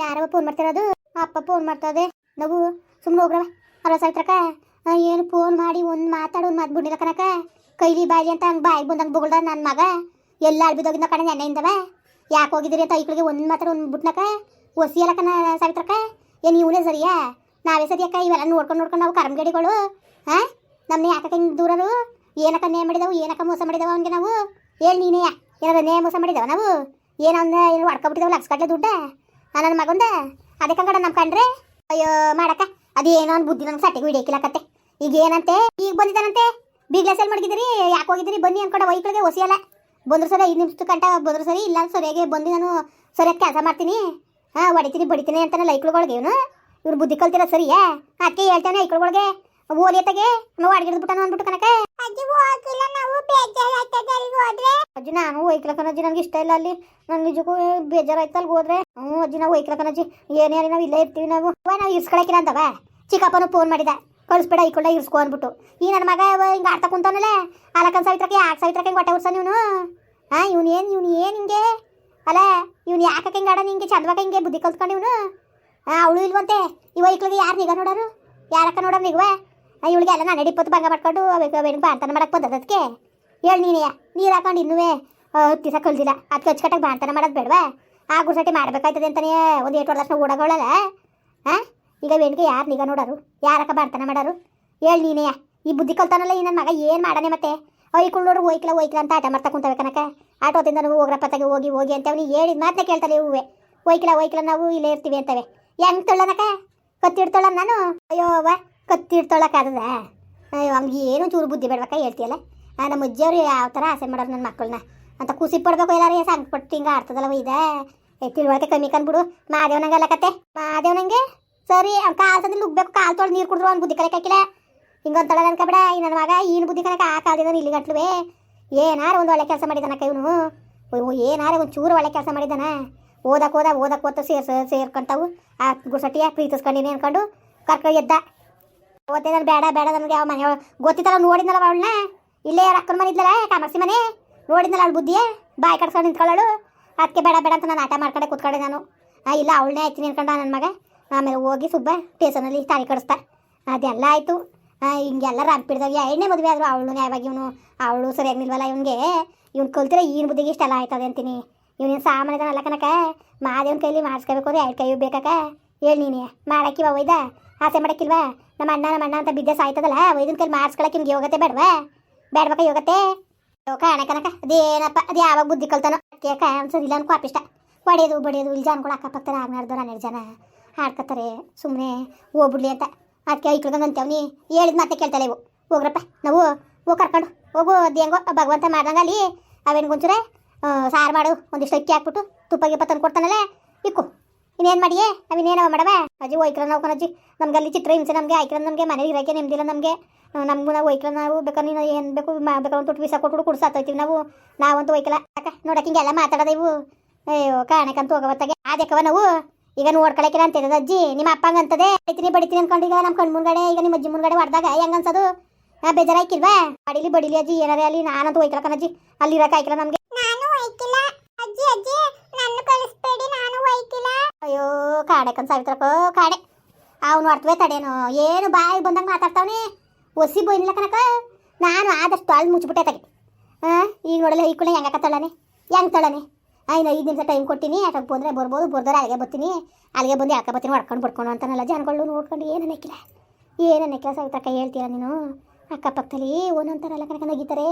ಯಾರವ phone ಮಾಡ್ತಿರೋದು ಅಪ್ಪ phone ಮಾಡ್ತದೆ ನಾವು ಸುಮ್ಮನೆ ಹೋಗ್ರವ ಅರ ಸಾಯ್ತ್ರಕ ಏನು ಫೋನ್ ಮಾಡಿ ಒಂದು ಮಾತಾಡು ಒಂದು ಮಾತು ಬಿಡಿಲ್ಲ ಕನಕ ಕೈಲಿ ಬಾಯಿ ಅಂತ ಹಂಗೆ ಬಾಯಿಗೆ ಬಂದಂಗೆ ಬೊಗಳ್ದ ನನ್ನ ಮಗ ಎಲ್ಲ ಅಳ್ಬಿದೋಗಿದ್ದ ಕಡೆ ನೆನ್ನೆಯಿಂದವ ಯಾಕೆ ಹೋಗಿದ್ದೀರಿ ಅಂತ ಐಕ್ಳಿಗೆ ಒಂದು ಮಾತಾಡು ಒಂದು ಬಿಟ್ನಕ ಒಸಿಯಲ್ಲ ಕಣ ಸಾವಿತ್ರಕ ಏನು ಇವನೇ ಸರಿಯಾ ನಾವೇ ಸರಿಯಕ್ಕ ಇವೆಲ್ಲ ನೋಡ್ಕೊಂಡು ನೋಡ್ಕೊಂಡು ನಾವು ಕರ್ಮಗಡಿಗಳು ಹಾಂ ನಮ್ಮನ್ನ ಯಾಕ ಹಿಂಗೆ ದೂರರು ಏನಕ್ಕ ನೇ ಮಾಡಿದವು ಏನಕ್ಕ ಮೋಸ ಮಾಡಿದಾವ ಅವನಿಗೆ ನಾವು ಹೇಳಿ ನೀನೇ ಏನಾರ ನೇ ಮೋಸ ಮಾಡಿದವ ನಾವು? ಏನಂದ ಏನು ಹೊಡ್ಕೊಬಿಟ್ಟಿದವ, ಲಕ್ಷ ಕಟ್ಲೆ ದುಡ್ಡ. ನನ್ನ ಮಗಂದ? ಅದಕ್ಕೆ ಕಂಗಡ ನಮ್ಮ ಕಂಡ್ರೆ ಅಯ್ಯೋ, ಮಾಡಕ್ಕ. ಅದೇನೋ ಒಂದು ಬುದ್ಧಿ ನಂಗೆ ಸಟ್ಟಿಗೆ ಹಿಡಿಯಕ್ಕಿಲ್ಲಕತ್ತೆ ಈಗ ಏನಂತೆ? ಈಗ ಬಂದಿದ್ದಾನಂತೆ? ಬೀಗ್ಲ ಸೇಲ್ ಮಡಗಿದಿರಿ ಯಾಕೆ ಹೋಗಿದ್ದೀರಿ? ಬನ್ನಿ ಅನ್ಕೊಂಡ ವೈಕ್ಳಿಗೆ ಒಸಿಯಲ್ಲ ಬಂದ್ರು ಸರಿ, ಐದು ನಿಮಿಷ ಗಂಟ ಬಂದ್ರು ಸರಿ, ಇಲ್ಲ ಸರಿಯಾಗಿ ಬಂದು ನಾನು ಸರಿಯಾಗಿ ಕೆಲಸ ಮಾಡ್ತೀನಿ. ಹಾಂ, ಹೊಡಿತೀನಿ, ಬಡಿತೀನಿ ಅಂತಾನೆ ಲೈಕ್ಳುಗಳಿಗೆ ಇವನು. ಇವ್ರು ಬುದ್ಧಿ ಕಲ್ತಿರೋ ಸರಿಯಾ? ಅದಕ್ಕೆ ಹೇಳ್ತಾನೆ ಐಕ್ಳುಗಳಿಗೆ. ಓಲಿಯತ್ತಾಗೆ ನಾವು ಅಡ್ಗಿಡ್ದು ಬಿಟ್ಟಾನ ಅಂದ್ಬಿಟ್ಟು ಕನಕ ಅಜ್ಜಿ ಹೋಗಿಲ್ಲ ನಾವು ಬೇಜಾರಾಗ್ತದೆ ಅಲ್ಲಿಗೆ ಹೋದ್ರೆ. ಅಜ್ಜಿ ನಾನು ಹೋಯ್ಕಲ ಕಣಜ್ಜಿ ನನಗೆ ಇಷ್ಟ ಇಲ್ಲ ಅಲ್ಲಿ. ನನ್ ನಿಜಕ್ಕೂ ಬೇಜಾರಾಯ್ತು ಅಲ್ಲಿಗೆ ಹೋದ್ರೆ. ಹ್ಞೂ ಅಜ್ಜಿ ನಾವು ಹೋಯ್ಕಲ ಕಣಜ್ಜಿ. ಏನೇ ನಾವು ಇಲ್ಲೇ ಇರ್ತೀವಿ ನಾವು. ನಾವು ಇರ್ಸ್ಕೊಳಕಿನ ಅಂತವ? ಚಿಕ್ಕಪ್ಪನು ಫೋನ್ ಮಾಡಿದ. ಕಳಿಸ್ಬೇಡ ಈ ಕೊಡ ಇರ್ಸ್ಕೊ ಅಂದ್ಬಿಟ್ಟು. ಈ ನನ್ನ ಮಗ ಹಿಂಗೆ ಆಡ್ತಾ ಕುಂತಾನಲ್ಲ? ಅಲಕನ್ ಸಾವಿತ್ರಕ್ಕೆ ಯಾಕೆ ಸಾವಿತ್ರಕ್ಕೆ ಹೊಟ್ಟೆ ಉರ್ಸಾನ ಇವನು? ಹಾಂ ಇವ್ನು ಏನು ಇವ್ನು ಏನು ಹಿಂಗೆ? ಅಲ್ಲ ಇವ್ನು ಯಾಕೆ ಹಿಂಗೆ ಆಡ ಹಿಂಗೆ? ಚಂದವಾಗ ಹಿಂಗೆ ಬುದ್ಧಿ ಕಲ್ತ್ಕೊಂಡು ಇವನು? ಹಾಂ ಅವಳು ಇಲ್ವಂತೆ. ಈ ಇಕ್ಳಿಗೆ ಯಾರು ನಿಗ ನೋಡೋರು? ಯಾರಕ್ಕ ನೋಡೋರು ನಿಗವ? ಇವಳಿಗೆ ಎಲ್ಲ ನಾನು ಇಪ್ಪತ್ತು ಭಂಗ ಮಾಡ್ಕೊಂಡು ಬೆಳಗ್ಗೆ ಬಾಣ್ತನ ಮಾಡಕ್ಕೆ ಬಂದದ ಅದಕ್ಕೆ ಹೇಳಿ ನೀನೇ, ನೀರು ಹಾಕೊಂಡು ಇನ್ನೂ ಹತ್ತು ದಿವಸ ಕಳ್ದಿಲ್ಲ. ಅದಕ್ಕೆ ಅಚ್ಚುಕಟ್ಟಾಗಿ ಬಾಣ್ತನ ಮಾಡೋದು ಬೇಡವಾ? ಆ ಗುರ್ಸಟ್ಟಿ ಮಾಡ್ಬೇಕಾಯ್ತದೆ ಅಂತಾನೆ ಒಂದು ಏಟು ವರ್ಷ ಓಡಾಗೋಳಲ್ಲ ಹಾಂ ಈಗ ವೆಣ್ಗೆ ಯಾರು ನಿಗ ನೋಡೋರು? ಯಾರಕ್ಕ ಬಾಣ್ತನ ಮಾಡೋರು? ಹೇಳಿ ನೀನೇ, ಈ ಬುದ್ಧಿ ಕಲ್ತಾನಲ್ಲ ಈ ನನ್ನ ಮಗ, ಏನು ಮಾಡಾನೆ ಮತ್ತೆ? ಐಕೊಂಡು ನೋಡ್ರು ಹೋಯ್ಕಿಲ್ಲ ಹೋಯ್ಕಿಲ್ಲ ಅಂತ ಆಟ ಮಾಡ್ತಾ ಕುಂತವೆ ಕನಕ. ಆಟೋದಿಂದ ನಾವು ಹೋಗ್ರಪ್ಪ ತಗೆ ಹೋಗಿ ಹೋಗಿ ಅಂತ ಅವ್ನಿಗೆ ಹೇಳಿದ ಮಾತನ್ನ ಕೇಳ್ತಾರೆ ಹೂವೆ. ಹೋಯ್ಕಿಲ್ಲ ಹೋಯ್ಕಿಲ್ಲ ನಾವು ಇಲ್ಲೇ ಇರ್ತೀವಿ ಅಂತವೆ. ಹೆಂಗ್ ತೊಳ್ಳನಕ ಕತ್ತಿಡ್ತಾಳ ನಾನು? ಅಯ್ಯೋ, ಅವ್ವ. ಕತ್ತಿಡ್ತಾಳಕ್ಕಾಗದ ಹಂಗೆ ಏನು ಚೂರು ಬುದ್ಧಿ ಬೇಡ್ಬೇಕ ಹೇಳ್ತೀಯಲ್ಲ? ನಮ್ಮ ಅಜ್ಜಿಯವ್ರು ಯಾವ ಥರ ಆಸೆ ಮಾಡೋರು ನನ್ನ ಮಕ್ಕಳನ್ನ? ಅಂತ ಖುಷಿ ಪಡ್ಬೇಕು ಎಲ್ಲಾರು ಸಂಗ ಪಟ್ಟು ಹಿಂಗೆ ಆಡ್ತದಲ್ಲವ ಇದೆ? ತಿಳುವಳಿಕೆ ಕಮ್ಮಿ ಕಂದ್ಬಿಡು ಮಾದೇವ್ ನಂಗೆ ಕತೆ? ಮಾದೇವ್ನಂಗೆ? ಸರಿ, ಅವ್ನು ಕಾಲ್ ತಂದು ನುಗ್ಬೇಕು ಕಾಲ್ ತೊಳೆದು ನೀರು ಕುಡಿದ್ರು ಅವ್ನು ಬುದ್ಧಿ ಕಲಿಕೆ ಹಾಕಿಲ್ಲ. ಹಿಂಗಂತಳ ಅನ್ಕಬೇಡ ಈ ನನ್ನ ಮಗ ಏನು ಬುದ್ಧಿ ಕಲಿಕ ಆ ಕಾಲದಿಂದ ಇಲ್ಲಿ ಗಟ್ಲುವೆ ಏನಾರ ಒಂದು ಒಳ್ಳೆ ಕೆಲಸ ಮಾಡಿದಾನಕ್ಕ ಇವನು? ಏನಾರ ಒಂದು ಚೂರು ಒಳ್ಳೆ ಕೆಲಸ ಮಾಡಿದಾನ? ಓದಕ್ಕೆ ಹೋದ ಓದಕ್ಕೆ ಓದ್ತಾ ಸೇರ್ಸ, ಸೇರ್ಕೊಂತಾವು. ಆ ಗುಸಟಿಯ ಪ್ರೀತಿಸ್ಕೊಂಡಿನಿ ಅನ್ಕೊಂಡು ಕರ್ಕೊಂಡು ಎದ್ದ. ಓದ್ತೆ ನಾನು ಬೇಡ ಬೇಡ ನನಗೆ ಯಾವ ಮನೆ ಗೊತ್ತಿತ್ತಲ್ಲ, ನೋಡಿದ್ನಲ್ಲ ಅವಳನ್ನ? ಇಲ್ಲೇ ಅಕ್ಕನ ಮನೆ ಇದ್ದಲ್ಲ ಕಾಮರ್ಸಿ ಮನೆ? ನೋಡಿದ್ನಲ್ಲ ಅವಳು ಬುದ್ಧಿಯೇ? ಬಾಯಿ ಕಟ್ಸ್ಕೊಂಡು ನಿಂತ್ಕೊಳ್ಳೋಳು. ಅದಕ್ಕೆ ಬೇಡ ಬೇಡ ಅಂತ ನಾನು ಆಟ ಮಾಡ್ಕೊಂಡೆ ಕೂತ್ಕೊಂಡೆ ನಾನು. ಇಲ್ಲ, ಅವಳನ್ನೇ ಆಯ್ತೀನಿ ಅನ್ಕೊಂಡ ನನ್ನ ಮಗ. ಆಮೇಲೆ ಹೋಗಿ ಸುಬ್ಬ ಸ್ಟೇಷನಲ್ಲಿ ತಾಳಿ ಕಡಿಸ್ತಾ ಅದೆಲ್ಲ ಆಯಿತು. ಹಿಂಗೆಲ್ಲ ರಂಪಿಡ್ದಾಗ ಎರಡನೇ ಮದುವೆ ಆದ್ರು ಅವಳು ಯಾವಾಗ ಇವನು, ಅವಳು ಸರಿಯಾಗಿ ನಿಲ್ವಲ್ಲ ಇವನಿಗೆ? ಇವ್ನು ಕಲ್ತಿರೋ ಈ ಬುದ್ಧಿಗೆ ಇಷ್ಟೆಲ್ಲ ಆಯ್ತದೆ ಅಂತೀನಿ. ಇವನೇನು ಸಾಮಾನ್ಯದನಲ್ಲ ಕನಕ ಮಾದೇವನ ಕೈಲಿ ಮಾಡಿಸ್ಕೋಬೇಕು ಅಂದ್ರೆ ಎರಡು ಕೈ ಬೇಕಾಕ? ಹೇಳಿ ನೀನೆ ಮಾಡಕ್ಕಿವ ಒಯ್ದ. ಆಸೆ ಮಾಡಕ್ಕಿಲ್ವಾ? ನಮ್ಮ ಅಣ್ಣ ನಮ್ಮ ಅಣ್ಣ ಅಂತ ಬಿದ್ದೆ ಸಾಯ್ತದಲ್ಲ, ಒಯ್ದನ ಕೈಲಿ ಮಾಡಿಸ್ಕೊಳಕ್ಕೆ ನಿಮ್ಗೆ ಯೋಗತೆ ಬೇಡವಾ? ಬೇಡ್ಬೇಕ ಯೋಗತೆ? ಕಾಣ ಅಣಕನಕ ಅದೇನಪ್ಪ, ಅದು ಯಾವಾಗ ಬುದ್ಧಿ ಕಲ್ತಾನೋ ಕೇಕ ಅನ್ಸೋದು ಇಲ್ಲ ಅನ್ಕೋ ಅಪಿಷ್ಟ ಹೊಡೆಯೋದು ಬಡಿಯೋದು, ಇಲ್ಲಿ ಜನಗಳು ಅಕ್ಕಪಕ್ಕದ ಆಗ್ನಾಡ್ದವ್ರು ಹನ್ನೆರಡು ಜನ. ಹಾಡ್ಕತ್ತಾರೆ ಸುಮ್ಮನೆ ಹೋಗ್ಬಿಡ್ಲಿ ಅಂತ. ಅದಕ್ಕೆ ಐಕ್ಳದಂಗೆ ಅಂತೇವ್ನಿ ಹೇಳಿದ ಮತ್ತೆ ಕೇಳ್ತಾಳೆ ಇವು ಹೋಗ್ರಪ್ಪ, ನಾವು ಹೋಗಿ ಕರ್ಕೊಂಡು, ಹೋಗು, ಅದು ಹೆಂಗೋ ಭಗವಂತ ಮಾಡ್ದಂಗೆ ಅಲ್ಲಿ, ಅವೇನು ಗುಂಚುರೆ? ಸಾರು ಮಾಡು, ಒಂದಿಷ್ಟು ಅಕ್ಕಿ ಹಾಕ್ಬಿಟ್ಟು, ತುಪ್ಪ ಗಿಪ್ಪ ತಂದು ಕೊಡ್ತಾನಲ್ಲ ಇಕ್ಕು. ಇನ್ನೇನು ಮಾಡಿಯೇ? ನಾವಿನ್ನೇನವ ಮಾಡವ? ಅಜ್ಜಿ ಒಯ್ಕ್ರ ನಾವು ಕಣಜ್ಜಿ ನಮ್ಗೆ ಅಲ್ಲಿ ಚಿತ್ರ ಹಿಂಸೆ ನಮಗೆ ಆಯ್ಕ್ರ ನಮಗೆ ಮನೆ ಇರೋಕೆ ನೆಮ್ಮದಿಲ್ಲ ನಮಗೆ. ನಮಗೂ ನಾವು ಒಯ್ಕ್ರ ನಾವು ಬೇಕಾದ್ರೆ ನೀನು ಏನು ಬೇಕು ಬೇಕಾದ್ರೆ ಒಂದು ತುಟ್ಟು ವೀಸ ಕೊಟ್ಬಿಟ್ಟು ನಾವು. ನಾವಂತೂ ಒಯ್ಕಲ್ಲ ಅಕ್ಕ ನೋಡಕ್ಕೆ ಹಿಂಗೆಲ್ಲ ಮಾತಾಡೋದು ಇವು. ಅಯ್ಯೋ ಕಾಣಕ್ಕಂತೂ ಹೋಗವತ್ತಾಗೆ. ಆದಕ್ಕವ ನಾವು. ಈಗ ನೋಡ್ಕೊಳಕಿಲ್ಲ ಅಂತ ಅಜ್ಜಿ. ನಿಮ್ಮ ಅಪ್ಪಂಗ ಅಂತದೆ. ಬಡಿತೀನಿ ಬಡಿತೀನಿ ಅನ್ಕೊಂಡು ಈಗ ನಮ್ಮ ಕಣ್ ಮುಂದ್ಗಡೆ, ಈಗ ನಿಮ್ಮ ಅಜ್ಜಿ ಮುಂದ್ಗಡೆ ಹೊಡೆದಾಗ ಹೆಂಗ್ ಅನ್ಸೋದು? ಹಾ ಬೇಜಾರಾಯ್ಕಿಲ್ವಾ? ಬಡಿಲಿ ಬಡಿಲಿ ಅಜ್ಜಿ, ಏನಾರೇ ಅಲ್ಲಿ ನಾನಂತೂ ಒಯ್ಕಲ್ಲ ಕಣಜ್ಜಿ ಅಲ್ಲಿ ಇರಕ್ಕೆ ಆಯ್ಕಿಲ್ಲ ನಮಗೆ. ನಾನು ಒಯ್ಕಿಲ್ಲ ಅಜ್ಜಿ ಅಜ್ಜಿ ನನ್ನ ಒಯ್ಕಿಲ್ಲ ಅಯ್ಯೋ ಕಾಡೆ ಕನ್ ಸಾವಿತ್ರಪ್ಪ ಕಾಡೆ. ಅವ್ನು ಅರ್ಥವೇ ತಡೇನು, ಏನು ಬಾಯಿ ಬಂದಂಗೆ ಮಾತಾಡ್ತಾವನೆ? ಒಸಿ ಬೋಯ್ನಿಲ್ಲ ಕನಕ ನಾನು ಆದಷ್ಟು ಅಳ್ದು ಮುಚ್ಚಿಬಿಟ್ಟೆ ತಗೆ ಹಾಂ ಈಗ ನೋಡಲ್ಲ ಈಕುಳೆ ಹೆಂಗೆ ತಳನೆ ಹೆಂಗೆ ತಳನೆ ಇನ್ನು ಐದು ನಿಮಿಷ ಟೈಮ್ ಕೊಟ್ಟಿನಿ ಯಾಕೆ ಬಂದರೆ ಬರ್ಬೋದು ಬರ್ದಾರೆ ಅಲ್ಲಿಗೆ ಬರ್ತೀನಿ. ಅಲ್ಲಿಗೆ ಬಂದು ಯಾಕೆ ಬರ್ತೀನಿ, ಹೊಡ್ಕೊಂಡು ಬಡ್ಕೊಂಡು ಅಂತಾನಲ್ಲ ಜನಗಳು ನೋಡ್ಕೊಂಡು ಏನು ಅನ್ನಕ್ಕಿಲ್ಲ ಏನು ಅನ್ನಕ್ಕಿಲ್ಲ ಸಾವಿತ್ರಕ್ಕ ಹೇಳ್ತೀರ ನೀನು? ಅಕ್ಕಪಕ್ಕದಲ್ಲಿ ಒಂದೊಂದು ಥರ ಎಲ್ಲ ಕನಕ ನಗಿತಾರೆ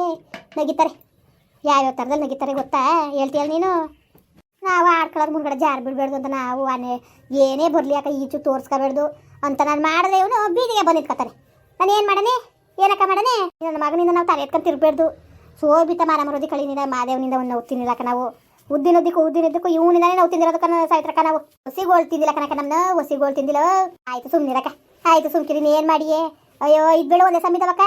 ನಗಿತಾರೆ. ಯಾವ್ಯಾವ ಥರದಲ್ಲಿ ನಗಿತಾರೆ ಗೊತ್ತಾ? ಹೇಳ್ತೀಯಲ್ಲ ನೀನು? ನಾವು ಆಡ್ಕೊಳ್ಳೋದು ಮುಂದ್ಗಡೆ ಜಾರು ಬಿಡಬಾರ್ದು ಅಂತ ನಾವು ಆನೆ ಏನೇ ಬರಲಿ ಯಾಕೆ ಈಚು ತೋರಿಸ್ಕೋಬಾರ್ದು ಅಂತ ನಾನು ಮಾಡಿದ್ರೆ ಇವನು ಬೀದಿಗೆ ಬಂದು ನಾನು ಏನು ಮಾಡನೆ? ಏನಕ್ಕ ಮಾಡನೆ? ನನ್ನ ಮಗನಿಂದ ನಾವು ತಲೆ ಎತ್ಕೊಂಡು ತಿರ್ಬಾರ್ದು ಸೋಬಿತ ಮಾರ ಮರೋದಿ ಕಳಿನಿಂದ, ಮಾದೇವನಿಂದ ಒಂದು ನಾವು ತಿನ್ನಿಲ್ಲಕ್ಕ ನಾವು. ಉದ್ದಿನದಕ್ಕೂ ಉದ್ದಿನದಕ್ಕೂ ಇವನಿಂದಾನೇ ನಾವು ತಿಂದಿರೋದಕ್ಕ ಸಾಯ್ತ್ರಕ್ಕ ನಾವು. ಹೊಸಿಗೋಳ್ ತಿಂದಿಲ್ಲ ಕನಕ ನಮ್ಮನ್ನ ಹೊಸಿಗೋಳ್ ತಿಂದಿಲ್ಲ ಆಯ್ತು ಸುಮ್ಮನಿರಕ್ಕ ಆಯ್ತು ಸುಮ್ಕಿರಿ ಏನು ಮಾಡಿಯೇ? ಅಯ್ಯೋ, ಇದು ಬೇಡ ಒಂದೇ ಸಮಿತವಕ್ಕ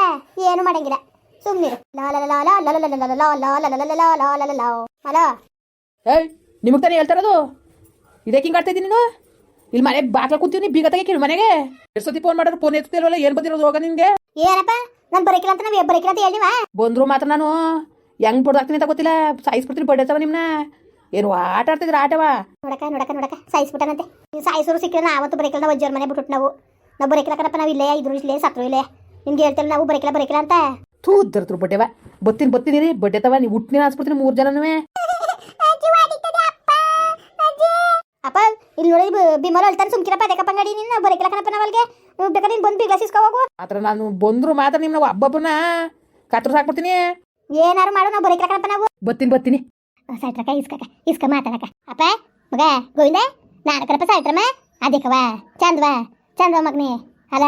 ಏನು ಮಾಡಂಗಿಲ್ಲ. ಸುಮ್ಮನಿರು ಲಾ ಲಾ ಲಾ ಲಾ ಲಾ ಲಾ ಲಾ ಲಾ ಲಾ ಲಾ ಲಾ ಲಾ ಲಾ ಲಾ ಲಾ ಲಾ ಲಾ ಲಾ ನಿಮಗೆ ತಾನೇ ಹೇಳ್ತಾರದು ಇದಕ್ಕೆ ಹಿಂಗೆ ಆಡ್ತಾ ಇದ್ದೀನಿ ನೀನು? ಇಲ್ಲಿ ಮನೆ ಬಾಗ್ಲ ಕೂತೀವಿ ಬೀಗ ತೆಗಿ ಮನೆಗೆ. ಎಷ್ಟು ಸತಿ ಫೋನ್ ಮಾಡಿದ್ರು ಫೋನ್ ಎತ್ತಿಲ್ವಲ್ಲ ಏನು ಬಂದಿರೋದು ಹೋಗ ನಿಮಗೆ ಏನಪ್ಪ ನಾನು ಬರಕಿಲ್ಲ ಅಂತ ನಾವು ಬರಕಿಲ್ಲ ಅಂತ ಹೇಳಿವಾ ಬಂದ್ರು ಮಾತ್ರ ನಾನು. ಹೆಂಗ್ ಬಡ್ದಾಕ್ತೀನಿ ಅಂತ ಗೊತ್ತಿಲ್ಲ. ಸಾಯಿಸ್ಬಿಡ್ತೀನಿ ಬಡ್ಡೆ ಸವ ನಿಮ್ಮನ್ನ ಏನು ಆಟ ಆಡ್ತಿದ್ರ ಆಟವಾ? ನೋಡಕ ನೋಡಕ ನೋಡಕ ಸಾಯಿಸ್ಬಿಟ್ಟನಂತೆ ನೀವು ಸಾಯಿಸೋರು ಸಿಕ್ಕಿದ್ರೆ ನಾವತ್ತು ಬರೀಕಿಲ್ಲ ನಾವು ಅಜ್ಜರ ಮನೆ ಬಿಟ್ಬಿಟ್ಟು ನಾವು. ನಾವು ಬರೀಕಲ್ಲ ಕಣಪ್ಪ ನಾವು ಇಲ್ಲೇ ಇದ್ರು ಇಲ್ಲೇ ಸತ್ರು ಇಲ್ಲೇ. ನಿಮ್ಗೆ ಹೇಳ್ತಿಲ್ಲ ನಾವು ಬರೀಕಿಲ್ಲ ಬರೀಕಿಲ್ಲ ಅಂತ. ತೂ ದರ್ತರು ಬಡ್ಡೆವ. ಬತ್ತೀನಿ ಬತ್ತೀನಿ ರೀ ಬಡ್ಡೆ ತವ ನೀವು ಹುಟ್ಟಿನ ಹಾಸ್ಬಿಡ್ತೀನಿ ಮೂರು ಜನನೂ ಇಲ್ಲಿ ನೋಡಿ ಬಿಮಲ್ ಅಳ್ತಾನೆ ಸುಮ್ಕಿರಪ್ಪ ಅದಕ್ಕೆ ಪಂಗಡಿ ನಿನ್ನ ಬರೀ ಕಣಪ್ಪ ನಾವಲ್ಗೆ ಬೇಕಾದ್ರೆ ನೀನು ಬಂದು ಬೀಗ ಸಿಸ್ಕೊ ಹೋಗು. ಆ ಥರ ನಾನು ಬಂದ್ರು ಮಾತ್ರ ನಿಮ್ಮ ನಾವು ಹಬ್ಬಬ್ಬನ ಕತ್ರ ಹಾಕ್ಬಿಡ್ತೀನಿ. ಏನಾರು ಮಾಡು ನಾವು ಬರೀ ಕಣಪ್ಪ ನಾವು ಬತ್ತೀನಿ ಬತ್ತೀನಿ ಸಾಯ್ತ್ರಕ ಇಸ್ಕಕ ಇಸ್ಕ ಮಾತಾಡಕ ಅಪ್ಪ ಮಗ ಗೋವಿಂದ ನಾನು ಕಣಪ್ಪ ಸಾಯ್ತ್ರಮ್ಮ ಅದಕ್ಕವ ಚಂದವಾ ಚಂದವ ಮಗನೇ ಅಲ್ಲ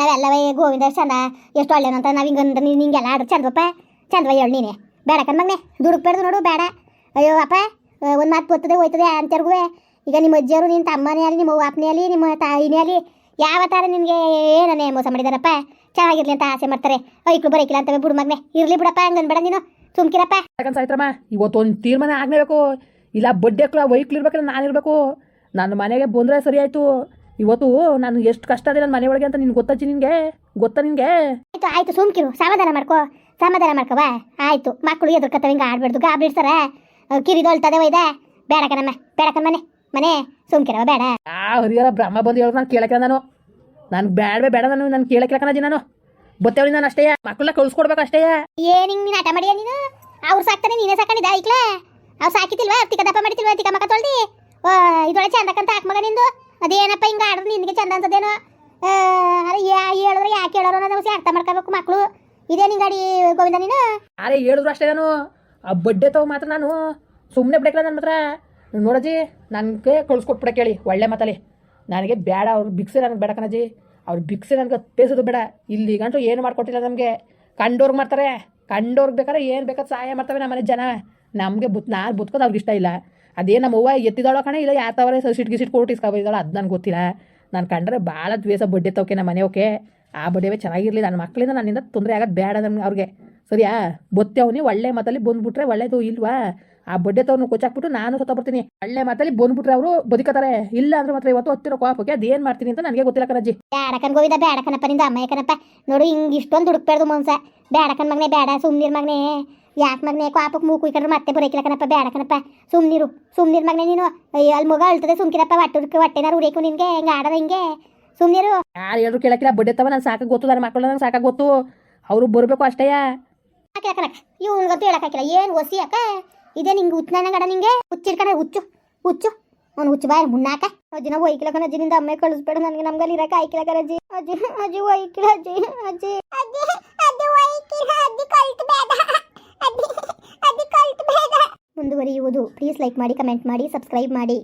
ನಾವೆಲ್ಲವ ಗೋವಿಂದ ಚಂದ ಎಷ್ಟು ಒಳ್ಳೆನಂತ ಅಂತ ನಾವು ನೀನು ಹಿಂಗೆಲ್ಲ ಆಡ್ರೆ ಚಂದವಪ್ಪ ಚಂದವ ಹೇಳು ನೀನೆ. ಬೇಡ ಕಣ್ ದುಡುಕ್ ದುಡುಕ್ಬೇಡ್ದು ನೋಡು ಬೇಡ. ಅಯ್ಯೋ ಅಪ್ಪ ಒಂದು ಮಾತು ಬರ್ತದೆ ಹೋಯ್ತದೆ ಅಂತರ್ಗೂ ಈಗ ನಿಮ್ಮ ಅಜ್ಜಿಯವರು ನಿನ್ನ ತಮ್ಮನೇ ಆಗಲಿ ನಿಮ್ಮ ಅಪ್ಪನೇ ಆಗಲಿ ನಿಮ್ಮ ತಾಯಿನೇ ಆಗಲಿ ಯಾವ ಥರ ನಿನಗೆ ಏನೇ ಮೋಸ ಮಾಡಿದಾರಪ್ಪ? ಚೆನ್ನಾಗಿರ್ಲಿ ಅಂತ ಆಸೆ ಮಾಡ್ತಾರೆ. ಐಕ್ಳು ಬರೀಕಿಲ್ಲ ಅಂತ ಬಿಡು ಮಗನೆ. ಇರ್ಲಿ ಬಿಡಪ್ಪ ಹಂಗನ್ಬೇಡ ನೀನು. ಸುಮ್ಕಿರಪ್ಪ. ಯಾಕಂತ ಸಾಯ್ತ್ರಮ್ಮ ಇವತ್ತು ಒಂದು ತೀರ್ಮಾನ ಆಗಲೇಬೇಕು. ಇಲ್ಲ ಬಡ್ಡೆ ವೈಕ್ಲ್ ಇರ್ಬೇಕಲ್ಲ ನಾನು ಇರಬೇಕು. ನನ್ನ ಮನೆಗೆ ಬಂದರೆ ಸರಿ ಆಯಿತು. ಇವತ್ತು ನಾನು ಎಷ್ಟು ಕಷ್ಟ ಇದೆ ನನ್ನ ಮನೆ ಒಳಗೆ ಅಂತ ನಿನ್ಗೆ ಗೊತ್ತಿ ನಿನಗೆ? ಗೊತ್ತಾ ನಿನಗೆ? ಆಯ್ತು ಆಯ್ತು ಸುಮ್ಕಿರು. ಸಮಾಧಾನ ಮಾಡ್ಕೋ. ಸಮಾಧಾನ ಮಾಡ್ಕೋವಾ ಆಯ್ತು. ಮಕ್ಕಳು ಎದುರ್ಕತ್ತವ ಹಿಂಗೆ ಆಡ್ಬಿಡ್ದು ಗಾಬ್ರಿಡ್ಸಾರ ಕಿರಿದೊಳ್ತದೆ ಒಯ್ದೆ. ಬೇಡ ಕಣಮ್ಮ ಬೇಡ ಕಣ ಮನೆ ಸುಮ್ಕಿರವ ಬೇಡ. ಆ ಹರಿಹರ ಬ್ರಹ್ಮ ಬಂದು ಹೇಳೋದು ನಾನು ಕೇಳಕ್ಕೆ ನಾನು. ನಾನು ಬೇಡವೇ ಬೇಡ ನಾನು ನಾನು ಕೇಳಕ್ಕೆ ಕಣಜಿ ನಾನು. ಬತ್ತೇವಳಿ ನಾನು ಅಷ್ಟೇ. ಮಕ್ಕಳನ್ನ ಕಳ್ಸ್ಕೊಡ್ಬೇಕು ಅಷ್ಟೇ. ಏನ್ ಹಿಂಗ್ ನೀನ್ ಆಟ ಮಾಡಿಯ ನೀನು? ಅವ್ರು ಸಾಕ್ತಾನೆ ನೀನೇ ಸಾಕಣಿದ ಐಕ್ಲೆ ಅವ್ರು ಸಾಕಿತಿಲ್ವಾ ತಿಕ್ಕ ದಪ್ಪ ಮಾಡಿತಿಲ್ವಾ ತಿಕ್ಕ ಮಕ್ಕ ತೊಳ್ದಿ? ಇದೊಳೆ ಚಂದಕ್ಕಂತ ಹಾಕ್ ಮಗ ನಿಂದು. ಅದೇನಪ್ಪ ಹಿಂಗ ಆಡ್ರಿ ನಿನ್ಗೆ ಚಂದ ಅನ್ಸದೇನೋ? ಆ, ಅರೆ ಯಾ ಹೇಳಿದ್ರೆ ಯಾಕೆ ಹೇಳೋರು ಅನ್ನೋದು ಅರ್ಥ ಮಾಡ್ಕೋಬೇಕು ಮಕ್ಕಳು ಇದೇ ನಿಂಗ್ ಗಾಡಿ ಗೋವಿಂದ ನೀನು? ಅರೆ ಹೇಳಿದ್ರು ಅಷ್ಟೇ ನಾನು. ಆ ಬಡ್ಡೆ ತಗೋ ಮಾತ್ರ ನಾನು. ಸುಮ್ಮನೆ ಬಿಡಕ್ಕಿಲ್ಲ ನನ್ನ ಹತ್ರ. ನೋಡಜ್ಜಿ, ನನಗೆ ಕಳ್ಸ್ಕೊಟ್ಬಿಡ ಕೇಳಿ, ಒಳ್ಳೆ ಮಾತಲ್ಲಿ. ನನಗೆ ಬೇಡ ಅವ್ರು ಬಿಕ್ಸೆ ನನಗೆ ಬೇಡ ಕಣಜ್ಜಿ. ಅವ್ರು ಬಿಕ್ಸೆ ನನಗೆ ಪೇಸೋದು ಬೇಡ. ಇಲ್ಲಿ ಗಂಟು ಏನು ಮಾಡಿಕೊಟ್ಟಿಲ್ಲ ನಮಗೆ. ಕಂಡೋರ್ಗೆ ಮಾಡ್ತಾರೆ. ಕಂಡೋರ್ಗೆ ಬೇಕಾದ್ರೆ ಏನು ಬೇಕಾದ್ರೆ ಸಹಾಯ ಮಾಡ್ತವೆ ನಮ್ಮ ಮನೆ ಜನ. ನಮಗೆ ಬುತ್, ನಾನು ಬುತ್ಕೋದು ಅವ್ರಿಗೆ ಇಷ್ಟ ಇಲ್ಲ. ಅದೇ ನಮ್ಮ ಅವ್ವ ಎತ್ತಿದಾಳೋ ಕಣ, ಇಲ್ಲ ಯಾತವರೇ ಸಿಟ್ ಗಿಸಿಟ್ ಕೊಟ್ಟು ಇಸ್ಕೊಬೋದಿದ್ದಾಳೆ, ಅದು ನನಗೆ ಗೊತ್ತಿಲ್ಲ. ನಾನು ಕಂಡ್ರೆ ಭಾಳ ದ್ವೇಷ ಬಡ್ಡೆ ತೋಕೆ ನಮ್ಮ ಓಕೆ ಆ ಬಡ್ಡೆವೇ ಚೆನ್ನಾಗಿರಲಿ ನನ್ನ ಮಕ್ಕಳಿಂದ ನನ್ನಿಂದ ತೊಂದರೆ ಆಗೋದು ಬೇಡ ನಮ್ಗೆ ಅವ್ರಿಗೆ. ಸರಿಯಾ? ಬೊತ್ತೇವ್ನಿ ಒಳ್ಳೆ ಮಾತಲ್ಲಿ ಬಂದುಬಿಟ್ರೆ ಒಳ್ಳೇದು ಇಲ್ವಾ? ಆ ಬಡ್ಡೆ ತವ್ರನ್ನ ಕೊಚ್ಚಾಕ್ಬಿಟ್ಟು ನಾನು ಸತ್ತ ಬರ್ತೀನಿ ಒಳ್ಳೆ ಮಾತಲ್ಲಿ ಬಂದ್ಬಿಟ್ರೆ ಅವರು ಬದುಕತಾರೆ. ಇಲ್ಲ ಅಂದ್ರೆ ಮಾತ್ರ ಇವತ್ತು ಹತ್ತಿರೋ ಕೋಪಕ್ಕೆ ಅದೇನ್ ಮಾಡ್ತೀನಿ ಅಂತ ನನಗೆ ಗೊತ್ತಿಲ್ಲ ಕಣಜ್ಜಿ. ಬೇಡಕನ್ ಗೋವಿದ ಬ್ಯಾಡಕನಪ್ಪ ನಿಂದ ಅಮ್ಮ ಯಾಕನಪ್ಪ ನೋಡು ಹಿಂಗ್ ಇಷ್ಟೊಂದು ಹುಡುಕ್ಬೇಡ್ದು ಮನ್ಸ ಬೇಡಕನ್ ಮಗನೆ ಬೇಡ ಸುಮ್ನಿರ್ ಮಗನೆ. ಯಾಕೆ ಮಗನೆ ಕೋಪಕ್ಕೆ ಮೂಗು ಕುಯ್ಕೊಂಡ್ರೆ ಮತ್ತೆ ಬರೋಕಿಲ್ಲ ಕಣಪ್ಪ ಬೇಡಕನಪ್ಪ ಸುಮ್ನಿರು ಸುಮ್ನಿರ್ ಮಗನೆ ನೀನು. ಅಯ್ಯೋ ಅಲ್ಲಿ ಮಗ ಅಳ್ತದೆ ಸುಮ್ಕಿರಪ್ಪ ಹೊಟ್ಟೆ ಹೊಟ್ಟೆನಾರು ಉಡೇಕು ನಿನ್ಗೆ ಹಿಂಗೆ ಆಡದ ಹಿಂಗೆ. ಸುಮ್ನಿರು. ಯಾರು ಎಲ್ಲರೂ ಕೇಳಕ್ಕಿಲ್ಲ ಬಡ್ಡೆ ತವ ನಾನು ಸಾಕಾಗಿ ಗೊತ್ತು ನನ್ನ ಮಕ್ಕಳು ನಂಗೆ ಸಾಕಾಗ ಗೊತ್ತು. ಅವರು ಬರಬೇಕು ಅಷ್ಟೇ. ಹಾಕಿಲ್ಲ ಕಣಕ್ ಇವ್ನಿಗಂತೂ ಹೇಳಕ್ಕಾಗಿಲ್ಲ ಏನು ಒಸಿ ಅಕ್ಕ ಇದೇ ನಿಂಗೆ ಹುಚ್ಚನ ಗಡ ನಿಂಗೆ ಹುಚ್ಚಿಡ್ಕಣ ಹುಚ್ಚು ಹುಚ್ಚು. ಅವ್ನು ಹುಚ್ಚು ಬಾಯ್ ಮುನ್ನಾಕ. ಅಜ್ಜಿನ ಒಯ್ಕಿಲ್ಲ ಕಣ ಅಜ್ಜಿನಿಂದ ಅಮ್ಮ ಕಳಿಸ್ಬೇಡ ನನಗೆ ನಮ್ಗಲ್ಲಿ ಇರಕ ಕಣ ಅಜ್ಜಿ. ಅಜ್ಜಿ ಅಜ್ಜಿ ಒಯ್ಕಿಲ ಅಜ್ಜಿ ಅಜ್ಜಿ. ಮುಂದುವರಿಯುವುದು. ಪ್ಲೀಸ್ ಲೈಕ್ ಮಾಡಿ ಕಮೆಂಟ್ ಮಾಡಿ ಸಬ್ಸ್ಕ್ರೈಬ್ ಮಾಡಿ.